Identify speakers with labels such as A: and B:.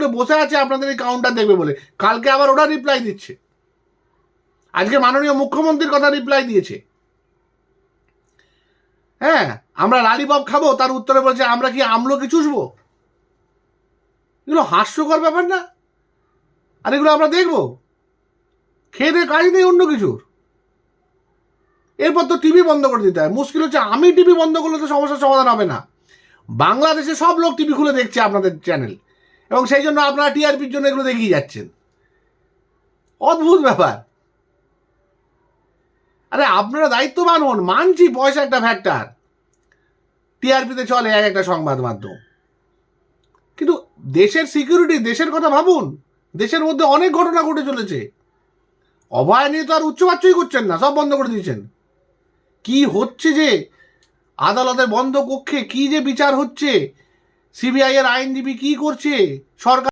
A: খুলে বসে আছে, আপনাদের এই কাউন্টার দেখবে বলে। কালকে আবার ওরা রিপ্লাই দিচ্ছে। আজকে মাননীয় মুখ্যমন্ত্রীর কথা রিপ্লাই দিয়েছে। হ্যাঁ আমরা লালিপপ খাব, তার উত্তরে বলছে, আমরা কি আমলো কি চুষবো এগুলো হাস্যকর ব্যাপার না। আর এগুলো আমরা দেখব। খেয়ে দিয়ে কাজ নেই অন্য কিছুর। এরপর তো টিভি বন্ধ করে দিতে হয়। মুশকিল হচ্ছে, আমি টিভি বন্ধ করলে তো সমস্যার সমাধান হবে না। বাংলাদেশে সব লোক টিভি খুলে দেখছে আপনাদের চ্যানেল এবং সেই জন্য আপনারা টিআরপির জন্য এগুলো দেখিয়ে যাচ্ছেন। অদ্ভুত ব্যাপার। আরে, আপনারা দায়িত্ববান হন, মানছি পয়সা একটা ফ্যাক্টর টিআরপিতে চলে এক একটা সংবাদ মাধ্যম। কিন্তু দেশের সিকিউরিটি দেশের কথা ভাবুন, দেশের মধ্যে অনেক ঘটনা ঘটে চলেছে। অভয় নিয়ে তো আর উচ্চবাচ্যই করছেন না, সব বন্ধ করে দিয়েছেন। কি হচ্ছে যে আদালতের বন্ধ কক্ষে কি যে বিচার হচ্ছে সিবিআই এর আইনজীবী কি করছে? সরকার